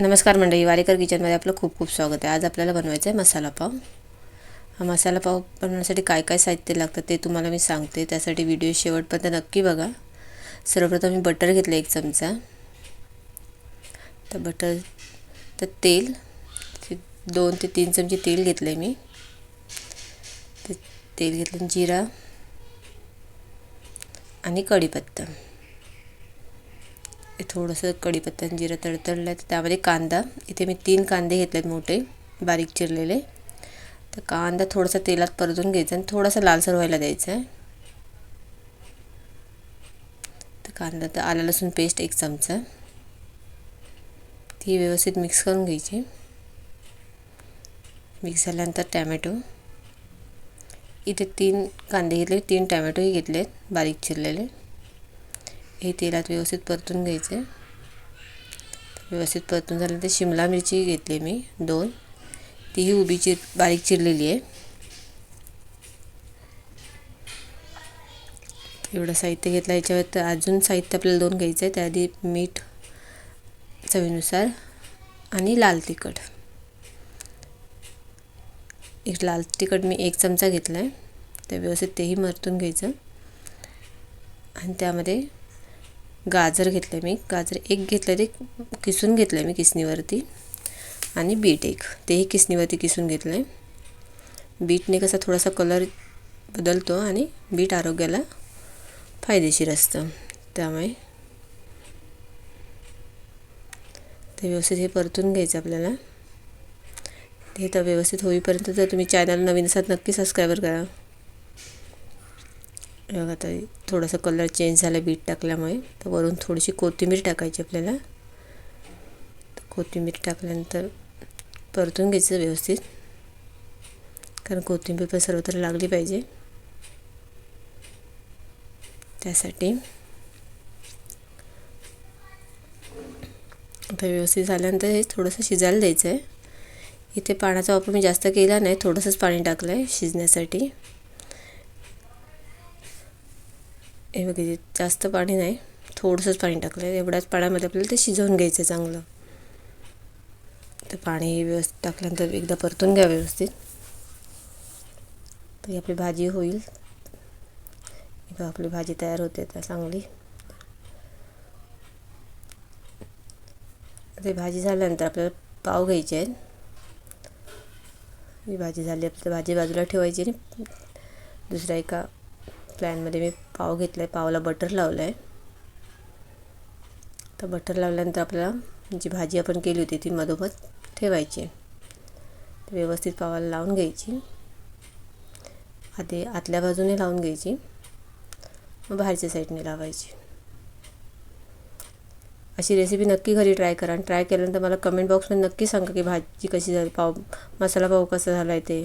नमस्कार मंडळी वारेकर किचनमध्ये आपलं खूप खूप स्वागत आहे. आज आपल्याला बनवायचं आहे मसाला पाव. हा मसाला पाव बनवण्यासाठी काय काय साहित्य लागतं ते तुम्हाला मी सांगते. त्यासाठी व्हिडिओ शेवटपर्यंत नक्की बघा. सर्वप्रथम मी बटर घेतलं एक चमचा. तर बटर तर तेल दोन ते तीन चमचे तेल घेतलं आहे मी. ते तेल घेतलं जिरा आणि कढीपत्ता. थोडंसं कढीपत्ता जिरं तडतडलं तर त्यामध्ये कांदा. इथे मी तीन कांदे घेतलेत मोठे बारीक चिरलेले. तर कांदा थोडासा तेलात परतून घ्यायचा आणि थोडासा लालसर व्हायला द्यायचा आहे. तर कांदा तर आलं लसूण पेस्ट एक चमचा. ती व्यवस्थित मिक्स करून घ्यायची. मिक्स झाल्यानंतर टॅमॅटो. इथे तीन कांदे घेतले तीन टॅमॅटोही घेतलेत बारीक चिरलेले. हे तेलात व्यवस्थित परतून घ्यायचे. व्यवस्थित परतून झाल्यानंतर शिमला मिरची घेतली मी दोन. तीही उभी चिर बारीक चिरलेली आहे. एवढं साहित्य घेतलं याच्यावर तर अजून साहित्य आपल्याला दोन घ्यायचं आहे. त्याआधी मीठ चवीनुसार आणि लाल तिखट. एक लाल तिखट मी एक चमचा घेतला आहे तर व्यवस्थित तेही मरतून घ्यायचं. आणि त्यामध्ये गाजर घेतलं मी. गाजर एक घेतलं ते किसून घेतलं मी किसणीवरती. आणि बीट एक. तेही किसणीवरती किसून घेतलं आहे बीटने कसा थोडासा कलर बदलतो आणि बीट आरोग्याला फायदेशीर असतं. त्यामुळे ते व्यवस्थित हे परतून घ्यायचं आपल्याला. हे तर व्यवस्थित होईपर्यंत जर तुम्ही चॅनल नवीन असतात नक्की सबस्क्राईबर करा. आता थोडासा कलर चेंज झाला बीट टाकल्यामुळे. तर वरून थोडीशी कोथिंबीर टाकायची आपल्याला. कोथिंबीर टाकल्यानंतर परतून घ्यायचं व्यवस्थित. कारण कोथिंबीर पण सर्वत्र लागली पाहिजे. त्यासाठी आता व्यवस्थित झाल्यानंतर हे थोडंसं शिजायला द्यायचं आहे इथे पाण्याचा वापर मी जास्त केला नाही थोडंसंच पाणी टाकलं आहे शिजण्यासाठी. हे बघा जास्त पाणी नाही. थोडंसंच पाणी टाकलं आहे एवढ्याच पाण्यामध्ये आपल्याला ते शिजवून घ्यायचं चांगलं. तर पाणी व्यवस्थित टाकल्यानंतर एकदा परतून घ्या व्यवस्थित. तरी आपली भाजी होईल. आपली भाजी तयार होते आता चांगली. ते भाजी झाल्यानंतर आपल्याला पाव घ्यायचे आहेत. ही भाजी झाली आपली भाजी बाजूला ठेवायची आणि दुसऱ्या एका प्लॅनमध्ये मी पाव घेतला आहे पावाला बटर लावलं आहे तर बटर लावल्यानंतर आपल्याला जी भाजी आपण केली होती ती मधोमध ठेवायची. व्यवस्थित पावाला लावून घ्यायची. आधी आतल्या बाजूने लावून घ्यायची. मग बाहेरच्या साईडने लावायची. अशी रेसिपी नक्की घरी ट्राय करा. आणि ट्राय केल्यानंतर मला कमेंट बॉक्समध्ये नक्की सांगा की भाजी कशी झाली पाव मसाला पाव कसा झाला आहे ते.